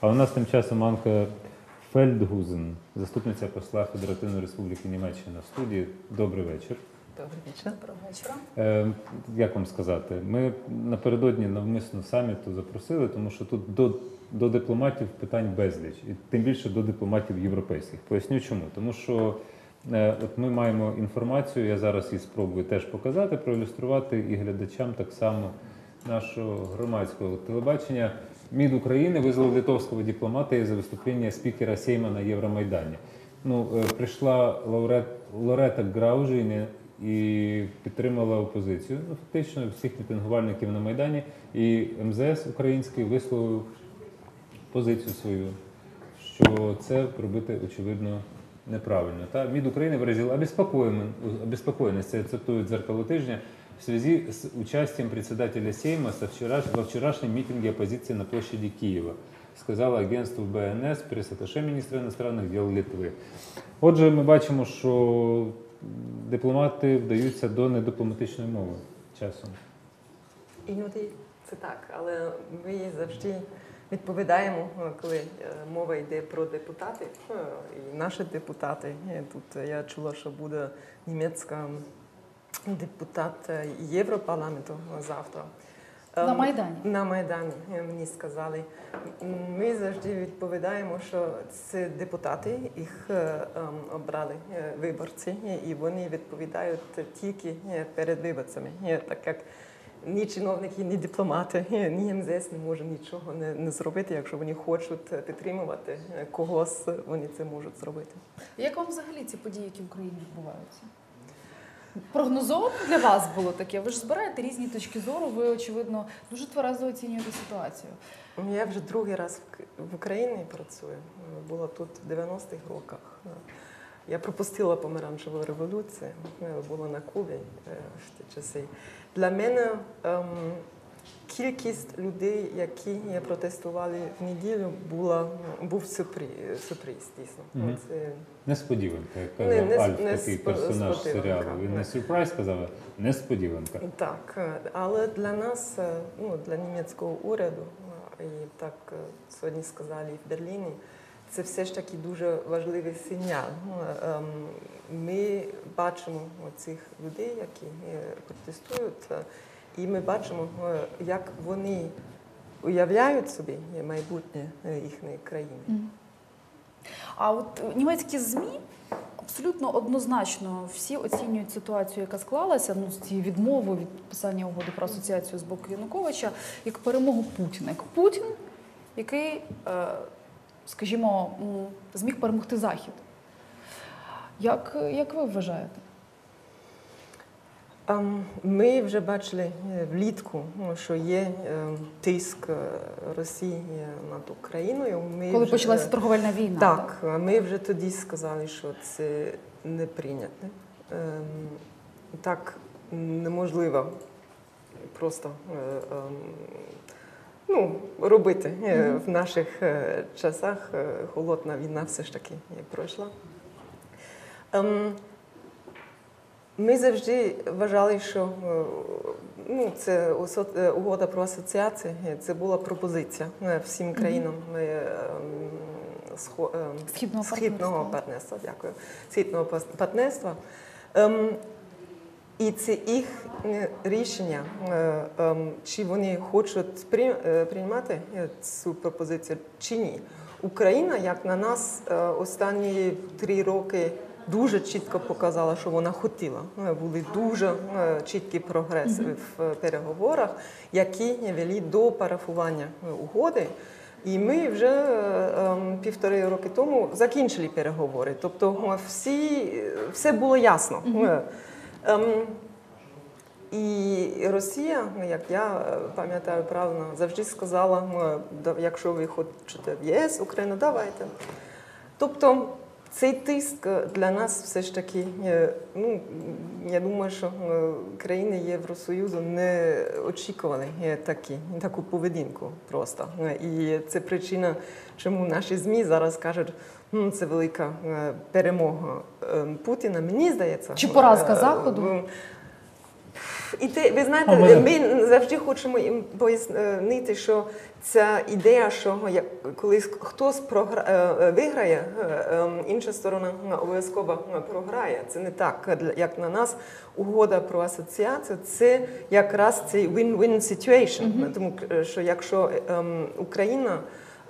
А у нас тим часом Анка Фельдгузен, заступниця посла Федеративної Республіки Німеччина в студії. Добрий вечір. Добрий вечір. Доброго вечора. Е, як вам сказати, ми напередодні навмисно саміту запросили, тому що тут до, до дипломатів питань безліч, і тим більше до дипломатів європейських. Поясню чому. Тому що е, от ми маємо інформацію, я зараз її спробую теж показати, проілюструвати і глядачам так само нашого громадського телебачення. МИД України вызвал литовского дипломата из-за выступления спикера Сейма на Евромайдане. Ну, е, прийшла лауреат Лорета Граужині і підтримала опозицію. Ну, фактично всіх мітингувальників на Майдані. І МЗС український висловив позицію свою, що це робити очевидно неправильно. Та МИД України выразил обеспокоен- обеспокоенность, це цитують «Дзеркало тижня», в связи с участием председателя Сейма со вчера, во вчерашнем митинге оппозиции на площади Киева, сказала агентству БНС пресс-атташе міністра іностранних діл Литви. Отже, ми бачимо, що дипломати вдаються до недипломатичної мови часом. Іноді це так, але ми завжди відповідаємо, коли е, мова йде про депутатів. е, І наші депутати. Е, Тут я чула, що буде німецька депутат е, Європарламенту завтра. На Ем, Майдані. На Майдані е, мені сказали. Ми завжди відповідаємо, що це депутати, їх е, ем, обрали виборці, і вони відповідають тільки перед виборцями. Так як ні чиновники, ні дипломати, ні МЗС не можуть нічого не, не зробити, якщо вони хочуть підтримувати когось, вони це можуть зробити. Як вам взагалі ці події, які в Україні відбуваються? Прогнозовано для вас було таке. Ви ж збираєте різні точки зору. Ви очевидно дуже тверезо оцінюєте ситуацію. Я вже другий раз в Україні працюю. Е, Була тут в 90-х роках. Е, Я пропустила помаранчеву революцію, е, була на Кубі е, в ті часи. Для мене ем, кількість людей, які протестували в неділю, була, був сюрприз, сюрприз дійсно. Мгм. Це, Несподіванка, як Не- казав не- Альф, не такий персонаж серіалу. Він не сюрприз сказав, а несподіванка. Так, е, але для нас, е, ну, для німецького уряду, е, і так сьогодні сказали в Берліні, це все ж таки дуже важливий сигнал. Ну, ем, Ми бачимо цих людей, які протестують, і ми бачимо, е, як вони уявляють собі майбутнє е, їхньої країни. А от німецькі змі абсолютно однозначно всі оцінюють ситуацію, яка склалася ну з цією відмовою від підписання угоди про асоціацію з боку Януковича, як перемогу Путіна. Як Путін, який, е, скажімо, зміг перемогти Захід. Як, як ви вважаєте? Ем, Ми вже бачили е, влітку, ну, що є е, тиск е, Росії над Україною. Ми Коли вже- почалася торговельна війна? Так, а ми вже тоді сказали, що це не прийнято. Ем, Так неможливо просто ем, ну, робити. В наших часах холодна війна все ж таки пройшла. Ми завжди вважали, що е, ну, це е, угода про асоціацію, е, це була пропозиція всім країнам ем, схо- ем, Східного східного партнерства. Дякую. Східного партнерства. Ем, і це їх рішення, чи вони хочуть при- приймати цю пропозицію чи ні. Україна, як на нас, останні три роки дуже чітко показала, що вона хотіла. Е, Були дуже е, чіткі прогреси в переговорах, які вели до парафування е, угоди. І ми вже е, ем, півтори роки тому закінчили переговори. Тобто е, всі, все було ясно. Е, ем, і Росія, ну, як я е, пам'ятаю правильно, завжди сказала: е, якщо ви хочете в ЄС, Україну, давайте. Тобто цей тиск для нас все ж таки, е, ну я думаю, що е, країни Євросоюзу не очікували е, такі, таку поведінку просто. Е, І це причина, чому наші ЗМІ зараз кажуть, ну це велика е, перемога е, Путіна. Мені здається, Чи поразка е, Заходу? Е, І те, ви знаєте, ми завжди хочемо їм пояснити, що ця ідея, що як колись хтось програ... е, виграє, е, е, інша сторона е, обов'язково е, програє. Це не так, як на нас угода про асоціацію. Це якраз цей win-win situation. Тому е, що якщо ем, Україна.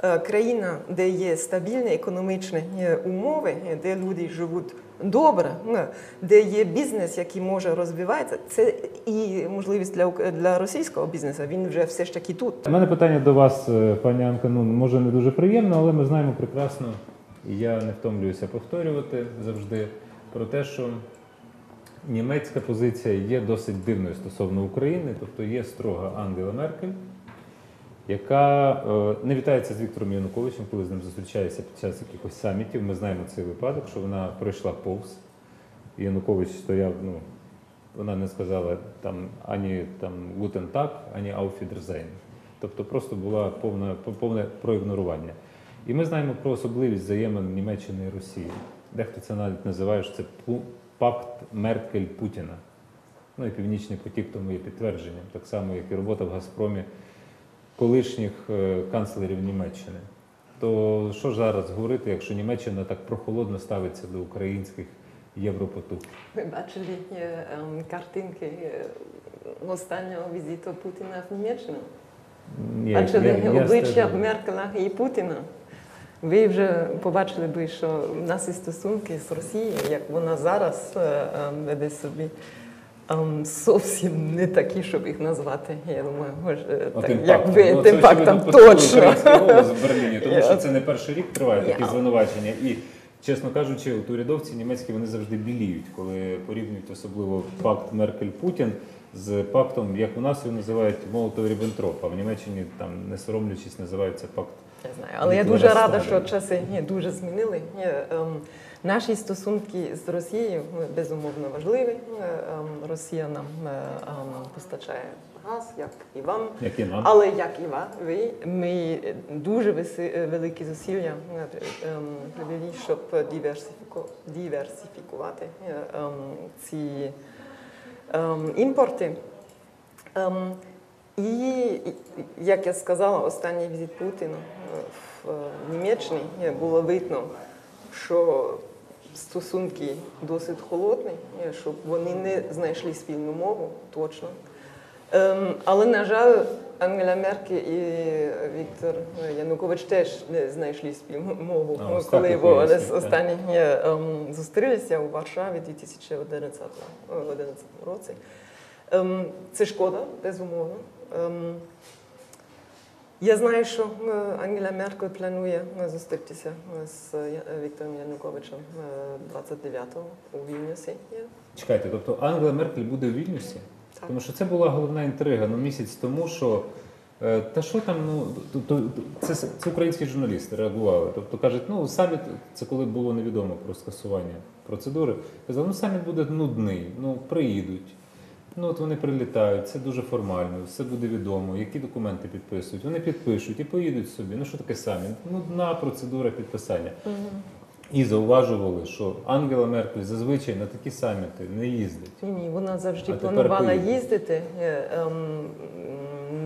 Е, Країна, де є стабільні економічні е, умови, е, де люди живуть добре, е, де є бізнес, який може розвиватися, це і можливість для, для російського бізнесу. Він вже все ж таки тут. У мене питання до вас, пані Анка, ну може не дуже приємно, але ми знаємо прекрасно, і я не втомлююся повторювати завжди про те, що німецька позиція є досить дивною стосовно України, тобто є строга Ангела Меркель, яка е, не вітається з Віктором Януковичем, коли з ним зустрічається під час якихось самітів. Ми знаємо цей випадок, що вона пройшла повз. Янукович стояв, ну, вона не сказала там ані там гутен так, ані ауфідерзейн. Тобто просто була повна, повне проігнорування. І ми знаємо про особливість взаємин Німеччини і Росії. Дехто це навіть називає, що це пакт Меркель-Путіна. Ну і Північний потік тому є підтвердженням, так само, як і робота в Газпромі колишніх е, канцлерів Німеччини. То що ж зараз говорити, якщо Німеччина так прохолодно ставиться до українських європотуг? Ми бачили е, ем, картинки е, останнього візиту Путіна в Німеччину. Ні, Бачили я- я обличчя стежу. Меркеля і Путіна. Ви вже побачили би, що в нас і стосунки з Росією, як вона зараз веде собі. Ем, Зовсім не такі, щоб їх назвати. Я думаю, може, так, тим як Ну, тим це, фактом точно. в Берліні, тому що це не перший рік триває такі Я- звинувачення. І, чесно кажучи, от урядовці німецькі вони завжди біліють, коли порівнюють особливо пакт Меркель-Путін з пактом, як у нас його називають Молотов-Ріббентроп, а в Німеччині там не соромлячись називають це пакт. Я знаю, але я дуже рада, що часи ні, дуже змінили. Ні, ем, Наші стосунки з Росією безумовно важливі. Ем, Росія нам е, ем, постачає газ, як і вам. Як і нам. Але як і ви, ми дуже е, великі зусилля е, ем, щоб диверсифіку- диверсифікувати ці імпорти. І, як я сказала, останній візит Путіна в Німеччині було видно, що стосунки досить холодні, е, щоб вони не знайшли спільну мову точно. Ем, але, на жаль, Ангела Меркель і Віктор Янукович теж не знайшли спільну мову, А, коли вони останні е, ем, зустрілися у Варшаві 2011 році. Ем, Це шкода, безумовно. Я знаю, що е, Ангела Меркель планує е, зустрітися е, з Віктором Януковичем е, 29-го у Вільнюсі. Чекайте, тобто Ангела Меркель буде у Вільнюсі? Так. Тому що це була головна інтрига ну, місяць тому, що та що там, ну то- це, це українські журналісти реагували. Тобто кажуть, ну саміт, це коли було невідомо про скасування процедури. Казали, ну саміт буде нудний, ну приїдуть. Ну от вони прилітають, це дуже формально, все буде відомо, які документи підписують. Вони підпишуть і поїдуть собі. Ну що таке саміт? Нудна процедура підписання. І зауважували, що Ангела Меркель зазвичай на такі саміти не їздить. Ні, ні, вона завжди А планувала їздити, е, ем,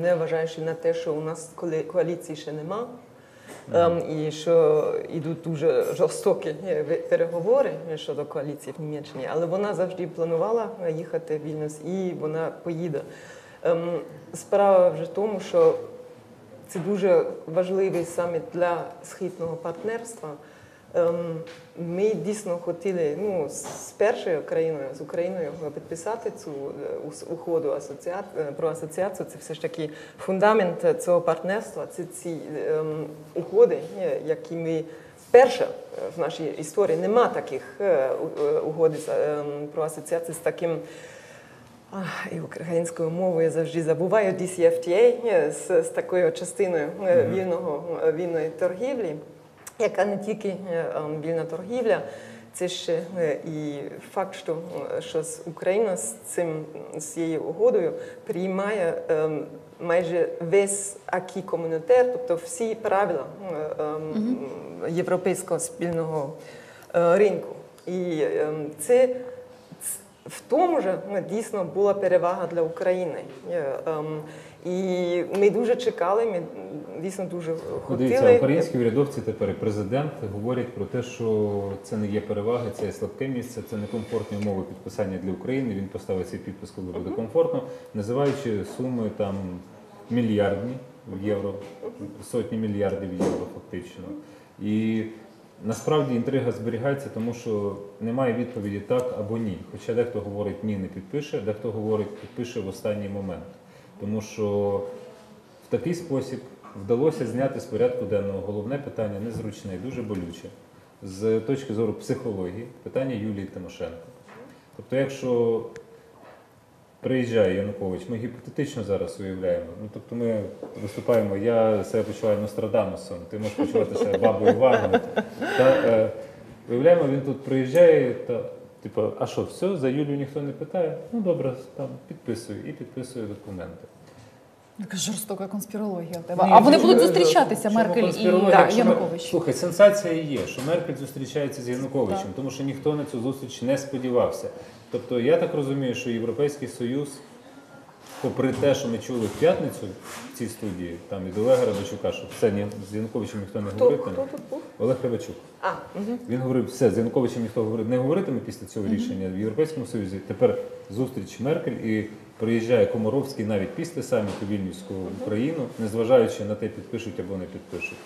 не вважаючи на те, що у нас коаліції ще нема. Ем, і що йдуть дуже жорстокі е, переговори щодо коаліції в Німеччині, але вона завжди планувала е, їхати в Вільнюс і вона поїде. Ем, справа вже в тому, що це дуже важливий саміт для східного партнерства. Ем, Ми дійсно хотіли ну, з першою країною, з Україною підписати цю е, угоду асоціа... е, про асоціацію. Це все ж таки фундамент цього партнерства. Це ці ем, угоди, е, які ми вперше в нашій історії нема таких угод ем, про асоціацію з таким. Ах, І українською мовою завжди забуваю DCFTA з, з такою частиною вільного вільної торгівлі, яка не тільки е, вільна торгівля, це ще е, і факт, що, е, що Україна з цим з цією угодою приймає ем, майже весь акі комунітер, тобто всі правила е, ем, європейського спільного е, ринку. І ем, це в тому ж е, дійсно була перевага для України. Е, ем, І ми дуже чекали, ми дійсно дуже Ну, Дивіться, українські урядовці тепер президент говорять про те, що це не є переваги, це є слабке місце, це не комфортні умови підписання для України. Він поставить цей підпис, коли буде комфортно, називаючи суми там мільярдні в євро, сотні мільярдів євро, фактично. І насправді інтрига зберігається, тому що немає відповіді так або ні. Хоча дехто говорить ні, не підпише, дехто говорить підпише в останній момент. Тому що в такий спосіб вдалося зняти з порядку денного головне питання незручне і дуже болюче з точки зору психології, питання Юлії Тимошенко. Тобто, якщо приїжджає Янукович, ми гіпотетично зараз уявляємо. Ну тобто ми виступаємо, я себе почуваю Нострадамусом, ти можеш почувати себе бабою Вагою. Та, е, уявляємо, він тут приїжджає та. Типу, а що, все, за Юлію ніхто не питає? Ну добре, там підписую і підписую документи. Яка жорстока конспірологія в тебе. Ні, а вони будуть зустрічатися, Меркель і да, Янукович. Слухай, сенсація є, що Меркель зустрічається з Януковичем, тому що ніхто на цю зустріч не сподівався. Тобто я так розумію, що Європейський Союз, попри те, що ми чули в п'ятницю в цій студії, там від Олега Рибачука, що все ні, з Януковичем ніхто не Хто, говоритиме. хто тут був? Олег Рибачук. А, угу. Він говорив, все, з Януковичем ніхто говорить, не говоритиме після цього рішення в Європейському Союзі. Тепер зустріч Меркель і приїжджає Комаровський навіть після саміту Вільнюського в Україну, незважаючи на те, підпишуть або не підпишуть.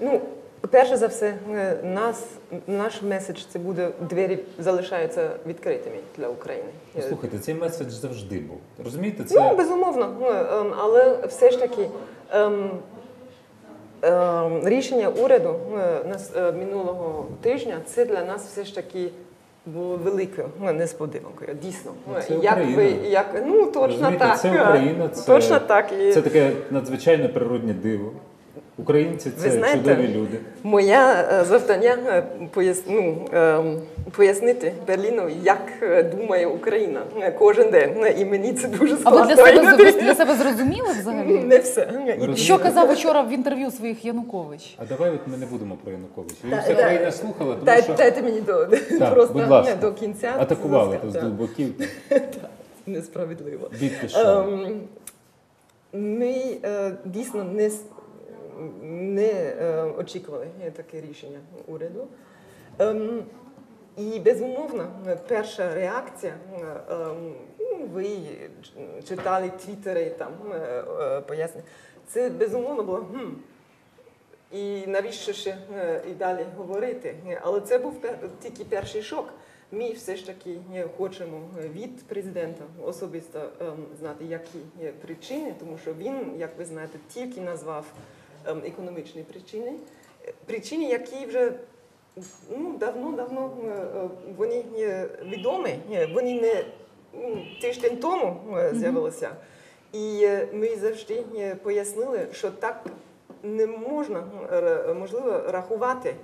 Ну, перше за все, нас, наш меседж це буде двері залишаються відкритими для України. Ну, Слухайте, цей меседж завжди був. Розумієте, Ну, це безумовно, Ну, ем, але все ж таки ем, ем, рішення уряду е, нас е, минулого тижня це для нас все ж таки було великою несподіванкою. Дійсно, Ну, це як ви як ну точно Розумієте, так, це Україна, це- точно так і це таке надзвичайне природне диво. Українці це Ви знаєте, чудові люди. Моє е, завдання е, пояс, ну, ем, пояснити Берліну, як е, думає Україна кожен день. І мені це дуже А складно. ви для себе, для себе зрозуміли взагалі? Не все. Ви Що казав вчора в інтерв'ю своїх Янукович? А давай от ми не будемо про Януковича. Він вся та- країна слухала, тому що Дайте мені до, Так, просто будь ласка. до кінця. атакували з боків. Несправедливо. Бідки що. Ем, ми е, дійсно не, не е, очікували таке рішення уряду. Ем, і безумовно, перша реакція, е, ем, ну, ви читали твіттери, там е, пояснення, це безумовно було. Хм, і навіщо ще і далі говорити? Але це був тільки перший шок. Ми все ж таки хочемо від президента особисто ем, знати, які є причини, тому що він, як ви знаєте, тільки назвав економічні причини. Е, Причини, які вже ну, давно-давно е, е, вони відомі, вони не ну, тиждень тому з'явилися. І ми завжди пояснили, що так не можна можливо рахувати.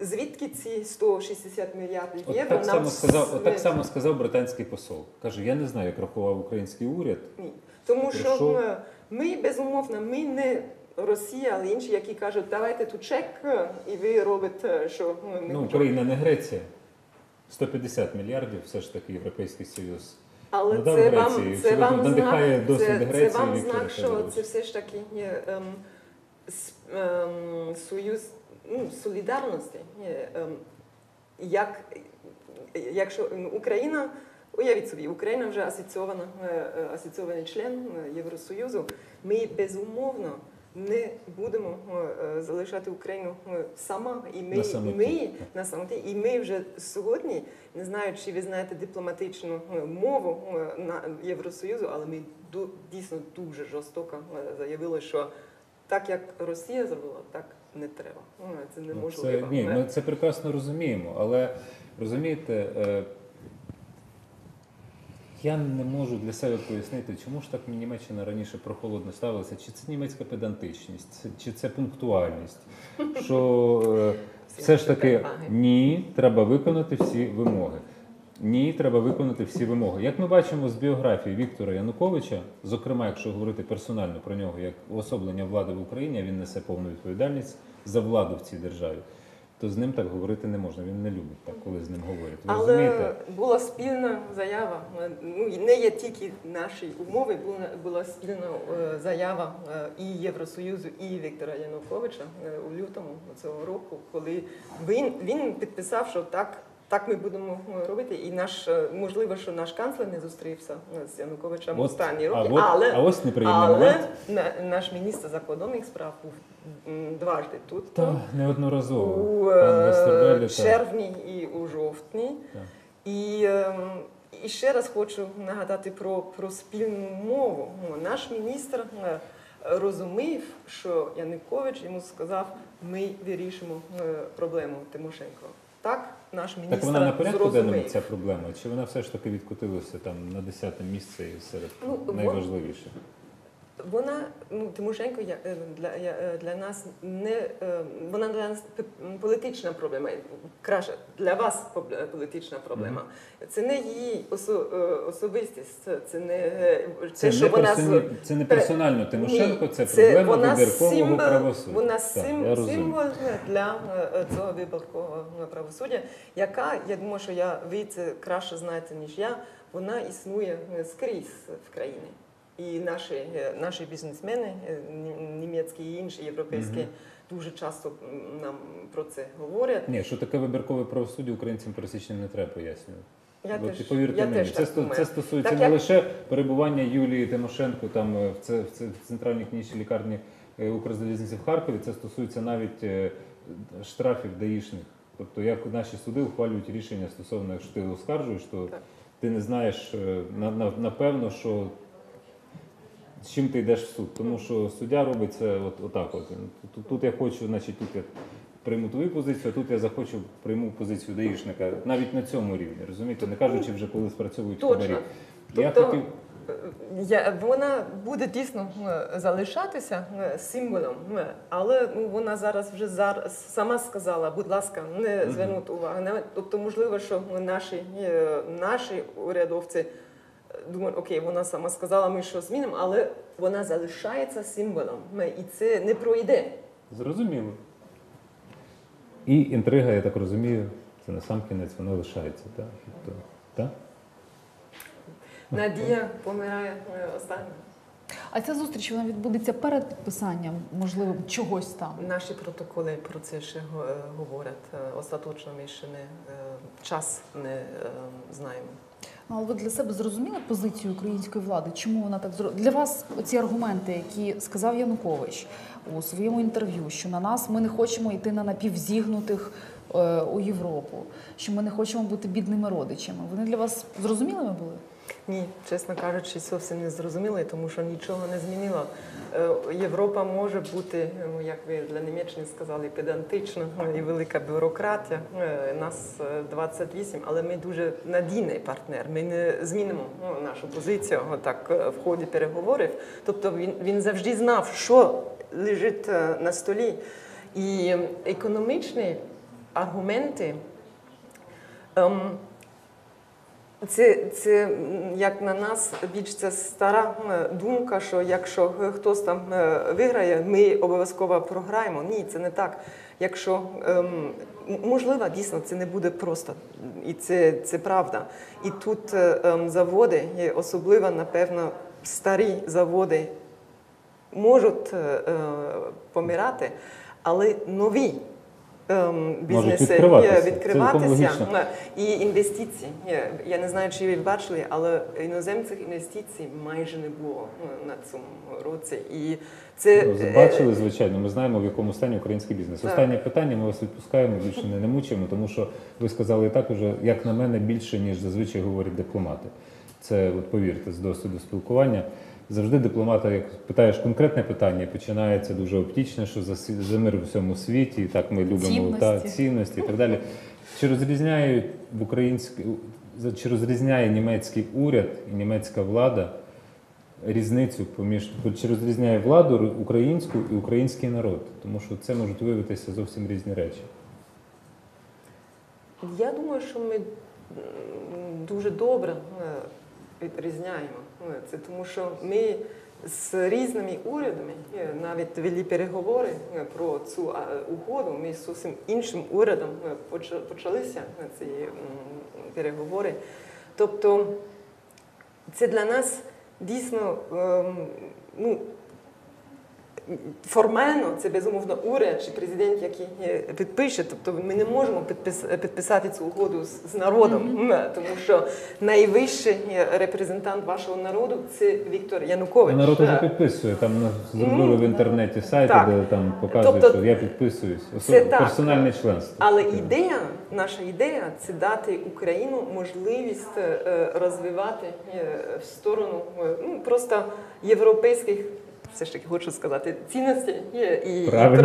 Звідки ці 160 мільярдів От євро так, само нам сказав, от так само сказав британський посол. Каже, я не знаю, як рахував український уряд. Ні. Тому що е, ми безумовно, ми не Росія, але інші, які кажуть, давайте тут чек, е, і ви робите, що е, ми Ну. Україна не Греція. 150 мільярдів все ж таки Європейський Союз. Але Ну, це вам, Греції. це вам знак, це, це вам знак, що це все ж таки є ем, с- ем, союз ну, солідарності. Є, ем, як, якщо ну, Україна, уявіть собі, Україна вже асоційована, е, е, асоційований член е, Євросоюзу, ми безумовно не будемо е, залишати Україну е, сама, і ми, На самоті. ми на самоті, і ми вже сьогодні, не знаю, чи ви знаєте дипломатичну е, мову на Євросоюзу, але ми дійсно дуже жорстоко заявили, що так як Росія зробила, так не треба. Ну, Це Ну, неможливо. Це, ні, ми це прекрасно розуміємо, але розумієте, я не можу для себе пояснити, чому ж так Німеччина раніше прохолодно ставилася, чи це німецька педантичність, чи це пунктуальність. Що е, все ж таки ні, треба виконати всі вимоги. Ні, треба виконати всі вимоги. Як ми бачимо з біографії Віктора Януковича, зокрема, якщо говорити персонально про нього як уособлення влади в Україні, він несе повну відповідальність за владу в цій державі. То з ним так говорити не можна. Він не любить так, коли з ним говорять. Ви Але розумієте? була спільна заява. е, Ну не є тільки наші умови, була, була спільна е, заява е, і Євросоюзу, і Віктора Януковича у лютому цього року, коли він, він підписав, що так. Так ми будемо е, робити, і наш е, можливо, що наш канцлер не зустрівся е, з Януковичем От, останні а, роки, от, але а ось але момент. на- наш міністр закордонних справ був дважди тут. Та неодноразово. у е, та. червні і у жовтні. Так. І, ем, і ще раз хочу нагадати про, про спільну мову. Наш міністр розумів, що Янукович йому сказав, ми вирішимо проблему Тимошенко. Так, наш міністр Так вона на порядку денному ця проблема, чи вона все ж таки відкотилася там на 10 місце і серед Ну, найважливіших? найважливіше? Вона ну Тимошенко я- е, для, я- е, для нас не е, вона для нас політична проблема. Краще для вас політична проблема. Це не її осо, особистість, це, це не це, Це, що не вона персоні... це не персонально Тимошенко, Ні, це проблема вона вибіркового символ- правосуддя. Вона Так, сим, символ для цього вибіркового правосуддя, яка я думаю, що я ви це краще знаєте ніж я. Вона існує скрізь в країні. І наші, е, наші бізнесмени, е, німецькі і інші європейські, Мгм. дуже часто нам про це говорять. Ні, що таке вибіркове правосуддя українцям пересічним не треба пояснювати. Я От, теж, повірте я мені, теж це, так це стосується Так не як- лише перебування Юлії Тимошенко там е, в, це, в, це, в центральній клінічній лікарні Укрзалізниці в Харкові. Це стосується навіть штрафів даїшних. Тобто, як наші суди ухвалюють рішення стосовно, якщо ти оскаржуєш, то Так. ти не знаєш на, на, напевно, що з чим ти йдеш в суд. Тому що суддя робить це от, отак. От. Тут, тут я хочу, значить, тут я прийму твою позицію, а тут я захочу прийму позицію даїшника. Навіть на цьому рівні, розумієте? Не кажучи вже, коли спрацьовують Точно. хабарі. Я Тобто, хотів. Я, вона буде дійсно е, залишатися е, символом, е, але ну, вона зараз вже зараз сама сказала, будь ласка, не звернути увагу. на- Тобто, можливо, що наші, е, наші урядовці думають, окей, вона сама сказала, ми що змінимо, але вона залишається символом, і це не пройде. Зрозуміло. І інтрига, я так розумію, це на сам кінець вона лишається. Так? Тобто, так? Надія помирає е, останньою. А ця зустріч вона відбудеться перед підписанням, можливо, чогось там. Наші протоколи про це ще е, говорять. Е, Остаточно ми ще не час не знаємо. Але ви для себе зрозуміли позицію української влади? Чому вона так зробила? для вас? Оці аргументи, які сказав Янукович у своєму інтерв'ю, що на нас ми не хочемо йти на напівзігнутих е, у Європу, що ми не хочемо бути бідними родичами. Вони для вас зрозумілими були? Ні, чесно кажучи, зовсім не зрозуміло, тому що нічого не змінило. Е, Європа може бути, ну, як ви для Німеччини сказали, педантична ну, і велика бюрократія. Е, Нас е, 28, але ми дуже надійний партнер. Ми не змінимо ну, нашу позицію отак е, в ході переговорів. Тобто він, він завжди знав, що лежить е, на столі. І економічні аргументи. ем, це, це як на нас більш це стара думка, що якщо е, хтось там е, виграє, ми обов'язково програємо. Ні, це не так. Якщо ем, можливо, дійсно це не буде просто, і це, це правда. І тут е, ем, заводи, особливо, напевно, старі заводи можуть е, помирати, але нові. Ем, Бізнеси відкриватися. відкриватися. Е, і інвестиції. Я не знаю, чи ви бачили, але іноземних інвестицій майже не було е, на цьому році. І це Ну, е, Бачили, звичайно, ми знаємо, в якому стані український бізнес. Так. Останнє питання, ми вас відпускаємо, більше не, не мучаємо, тому що ви сказали і так уже, як на мене, більше, ніж зазвичай говорять дипломати. Це, от повірте, з досвіду спілкування. Завжди дипломата, як питаєш конкретне питання, починається дуже оптічне, що за, за мир у всьому світі, і так ми любимо Цінності. та, цінності і так далі. Чи розрізняють в українській, чи розрізняє німецький уряд і німецька влада різницю поміж чи розрізняє владу українську і український народ, тому що це можуть виявитися зовсім різні речі. Я думаю, що ми дуже добре е, відрізняємо. Е, Це тому, що ми з різними урядами навіть вели переговори е, про цю угоду. Ми з зовсім іншим урядом е, почалися ці переговори. Тобто це для нас дійсно ем, ну, формально це безумовно уряд чи президент, який підпише. Тобто ми не можемо підпис- підписати цю угоду з, з народом, М, тому що найвищий репрезентант вашого народу це Віктор Янукович. Народ уже Е, підписує. Там на- зробили в інтернеті сайти, Так. де там показують, Тобто, що я підписуюсь. це Осо- так. Персональне членство. Але ідея, наша ідея це дати Україну можливість е, розвивати е, в сторону ну, просто європейських, все ж таки хочу сказати, цінностей е, і, і Правильно.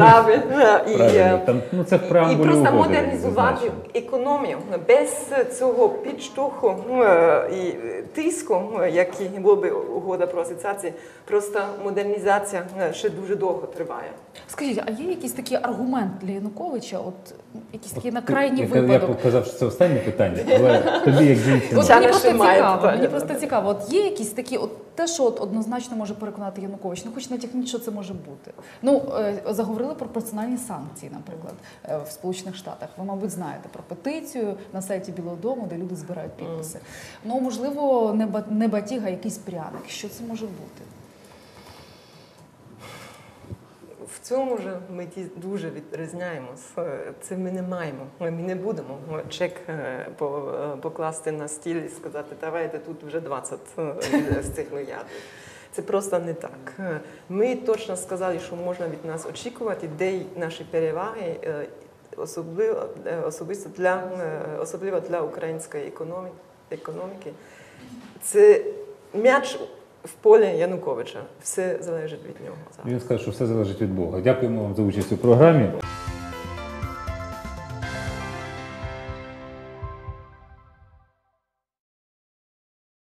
і, Правильно. Там, ну, це в і просто угоди модернізувати економію без цього підштовху е, і тиску, е, який була би угода про асоціацію, просто модернізація е, ще дуже довго триває. Скажіть, а є якийсь такий аргумент для Януковича? От якийсь такий на крайній я, Я показав, що це останнє питання, але тобі як. От мені просто цікаво, мені просто цікаво. От є якісь такі, от те, що от однозначно може переконати Янукович, ну хоч натякніть, що це може бути. Ну е, заговорили про персональні санкції, наприклад, е, в Сполучених Штатах. Ви, мабуть, знаєте про петицію на сайті Білого Дому, де люди збирають підписи. Ну можливо, не батіга, а якийсь пряник. Що це може бути? В цьому ж ми дуже відрізняємось. Це ми не маємо. Ми не будемо чек е, по- е, покласти на стіл і сказати, давайте тут вже 20 е, з цих мільярдів. Це просто не так. Е, Ми точно сказали, що можна від нас очікувати, де наші переваги, е, особливо, е, особисто для, особливо для української економі- економіки. Це м'яч в полі Януковича. Все залежить від нього. зараз. Він сказав, що все залежить від Бога. Дякуємо вам за участь у програмі.